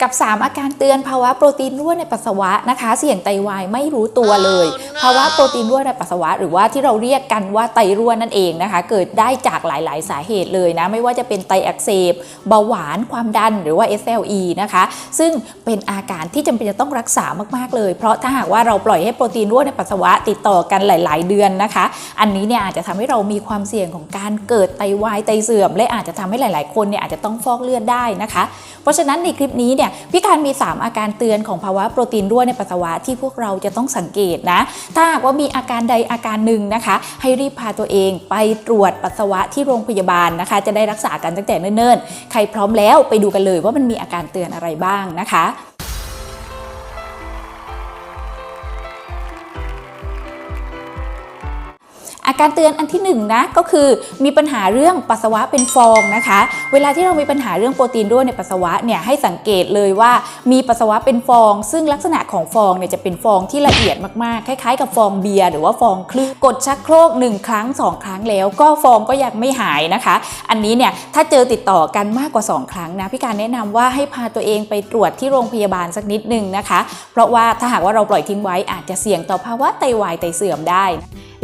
กับ 3 อาการเตือนภาวะโปรตีนรั่วในปัสสาวะนะคะ เสี่ยงไตวายไม่รู้ตัวเลยภาวะโปรตีนรั่วในปัสสาวะ หรือว่าที่เราเรียกกันว่าไตรั่วนั่นเองนะคะ เกิดได้จากหลาย ๆ สาเหตุเลยนะไม่ว่าจะเป็นไตอักเสบเบาหวานความดันหรือว่า SLE นะคะ ซึ่งเป็นอาการที่จำเป็นจะต้องรักษามาก ๆ เลย เพราะถ้าหากว่าเราปล่อยให้โปรตีนรั่วในปัสสาวะติดต่อกันหลาย ๆ เดือนนะคะ อันนี้เนี่ยอาจจะทำให้เรามีความเสี่ยงของการเกิดไตวายไตเสื่อม และอาจจะทำให้หลาย ๆ คนเนี่ยอาจจะต้องฟอกเลือดได้นะคะ เพราะฉะนั้นในคลิปนี้เนี่ยพี่การมี 3 อาการเตือนของภาวะโปรตีนรั่วในปัสสาวะที่พวกเราจะต้องสังเกตนะ ถ้าหากว่ามีอาการใดอาการหนึ่งนะคะ ให้รีบพาตัวเองไปตรวจปัสสาวะที่โรงพยาบาลนะคะ จะได้รักษากันตั้งแต่เนิ่นๆ ใครพร้อมแล้วไปดูกันเลยว่ามันมีอาการเตือนอะไรบ้างนะคะ อาการเตือนอันที่1นงนะก็คือมีปัญหาเรื่องปัสสาวะเป็นฟองนะคะ เวลาที่เรามีปัญหาเรื่องโปรตีนรั่วในปัสสาวะเนี่ยให้สังเกตเลยว่ามีปัสสาวะเป็นฟอง ซึ่งลักษณะของฟองเนี่ยจะเป็นฟองที่ละเอียดมากๆ คล้ายๆ กับฟองเบียร์หรือว่าฟองคลื่นกดชักโครก 1 ครั้ง 2 ครั้งแล้ว ก็ฟองก็ยังไม่หายนะคะ อันนี้เนี่ยถ้าเจอติดต่อกันมากกว่า 2 ครั้งนะพี่การแนะนำว่าให้พาตัวเองไปตรวจที่โรงพยาบาลสักนิดนึงนะคะ เพราะว่าถ้าหากว่าเราปล่อยทิ้งไว้อาจจะเสี่ยงต่อภาวะไตวายไตเสื่อมได้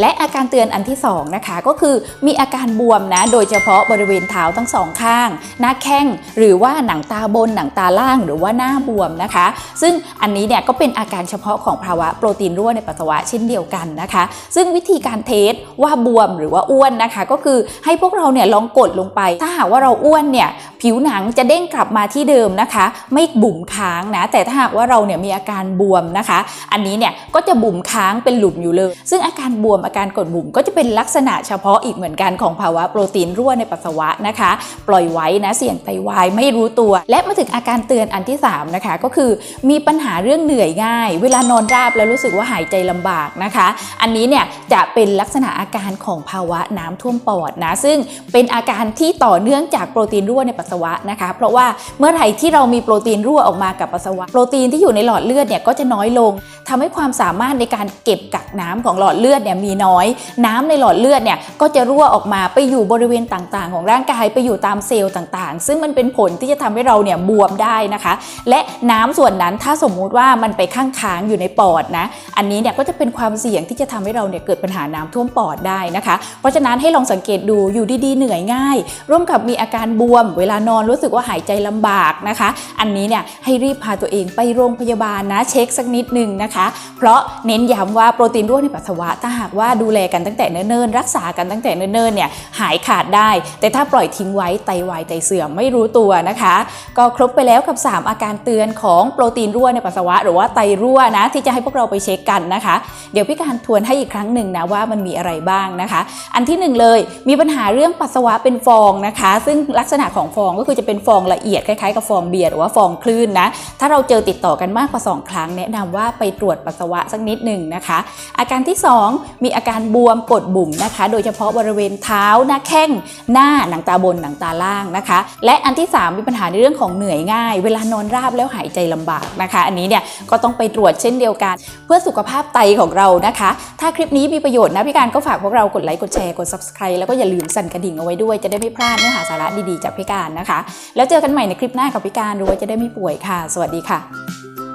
และอาการเตือนอันที่2นะคะก็คือมีอาการบวมนะโดยเฉพาะบริเวณเท้าทั้งสองข้าง หน้าแข้งหรือว่าหนังตาบนหนังตาล่างหรือว่าหน้าบวมนะคะ ซึ่งอันนี้เนี่ยก็เป็นอาการเฉพาะของภาวะโปรตีนรั่วในปัสสาวะเช่นเดียวกันนะคะ ซึ่งวิธีการเทสว่าบวมหรือว่าอ้วนนะคะ ก็คือให้พวกเราเนี่ยลองกดลงไป ถ้าหากว่าเราอ้วนเนี่ยผิวหนังจะเด้งกลับมาที่เดิมนะคะ ไม่บุ๋มค้างนะ แต่ถ้าหากว่าเราเนี่ยมีอาการบวมนะคะ อันนี้เนี่ยก็จะบุ๋มค้างเป็นหลุมอยู่เลย ซึ่งอาการบวมอาการกดบุ๋มก็จะเป็นลักษณะเฉพาะอีกเหมือนกันของภาวะโปรตีนรั่วในปัสสาวะนะคะ ปล่อยไว้นะเสี่ยงไตวายไม่รู้ตัว และมาถึงอาการเตือนอันที่3นะคะก็คือมีปัญหาเรื่องเหนื่อยง่าย เวลานอนราบแล้วรู้สึกว่าหายใจลำบากนะคะ อันนี้เนี่ยจะเป็นลักษณะอาการของภาวะน้ำท่วมปอดนะซึ่งเป็นอาการที่ต่อเนื่องจากโปรตีนรั่วในปัสสาวะนะคะ เพราะว่าเมื่อไหร่ที่เรามีโปรตีนรั่วออกมากับปัสสาวะ โปรตีนที่อยู่ในหลอดเลือดเนี่ยก็จะน้อยลง ทำให้ความสามารถในการเก็บกักน้ำของหลอดเลือดเนี่ยมีน้อย น้ำในหลอดเลือดเนี่ยก็จะรั่วออกมาไปอยู่บริเวณต่างๆ ของร่างกายไปอยู่ตามเซลล์ต่างๆ ซึ่งมันเป็นผลที่จะทำให้เราเนี่ยบวมได้นะคะ และน้ำส่วนนั้นถ้าสมมุติว่ามันไปข้างค้างอยู่ในปอดนะ อันนี้เนี่ยก็จะเป็นความเสี่ยงที่จะทำให้เราเนี่ยเกิดปัญหาน้ำท่วมปอดได้นะคะ เพราะฉะนั้นให้ลองสังเกตดูอยู่ดีๆเหนื่อยง่าย ร่วมกับมีอาการบวม เวลานอนรู้สึกว่าหายใจลำบากนะคะ อันนี้เนี่ยให้รีบพาตัวเองไปโรงพยาบาลนะเช็คสักนิดนึงนะคะเพราะเน้นย้ำว่าโปรตีนรั่วในปัสสาวะถ้าหากว่าดูแลกันตั้งแต่เนิ่นๆรักษากันตั้งแต่เนิ่นๆเนี่ยหายขาดได้ แต่ถ้าปล่อยทิ้งไว้ไตวายไตเสื่อมไม่รู้ตัวนะคะ ก็ครบไปแล้วกับ 3 อาการเตือนของโปรตีนรั่วในปัสสาวะ หรือว่าไตรั่วนะที่จะให้พวกเราไปเช็คกันนะคะ เดี๋ยวพี่การทวนให้อีกครั้งหนึ่งนะว่ามันมีอะไรบ้างนะคะ อันที่หนึ่งเลยมีปัญหาเรื่องปัสสาวะเป็นฟองนะคะ ซึ่งลักษณะของฟองก็คือจะเป็นฟองละเอียดคล้ายๆกับฟองเบียร์หรือว่าฟองคลื่นนะถ้าเราเจอติดต่อกันมากกว่า 2 ครั้งแนะนำว่าไปตรวจปัสสาวะสักนิดหนึ่งนะคะ อาการที่ 2 มีอาการบวมกดบุ๋มนะคะ โดยเฉพาะบริเวณเท้าหน้าแข้งหน้าหนังตาบนหนังตาล่างนะคะ และอันที่ 3 มีปัญหาในเรื่องของเหนื่อยง่าย เวลานอนราบแล้วหายใจลำบากนะคะ อันนี้เนี่ยก็ต้องไปตรวจเช่นเดียวกัน เพื่อสุขภาพไตของเรานะคะ ถ้าคลิปนี้มีประโยชน์นะพี่การก็ฝากพวกเรากดไลค์กดแชร์กด subscribe แล้วก็อย่าลืมสั่นกระดิ่งเอาไว้ด้วยจะได้ไม่พลาดเนื้อหาสาระดีๆจากพี่การนะคะ แล้วเจอกันใหม่ในคลิปหน้ากับพี่การรู้ว่าจะได้ไม่ป่วยค่ะ สวัสดีค่ะ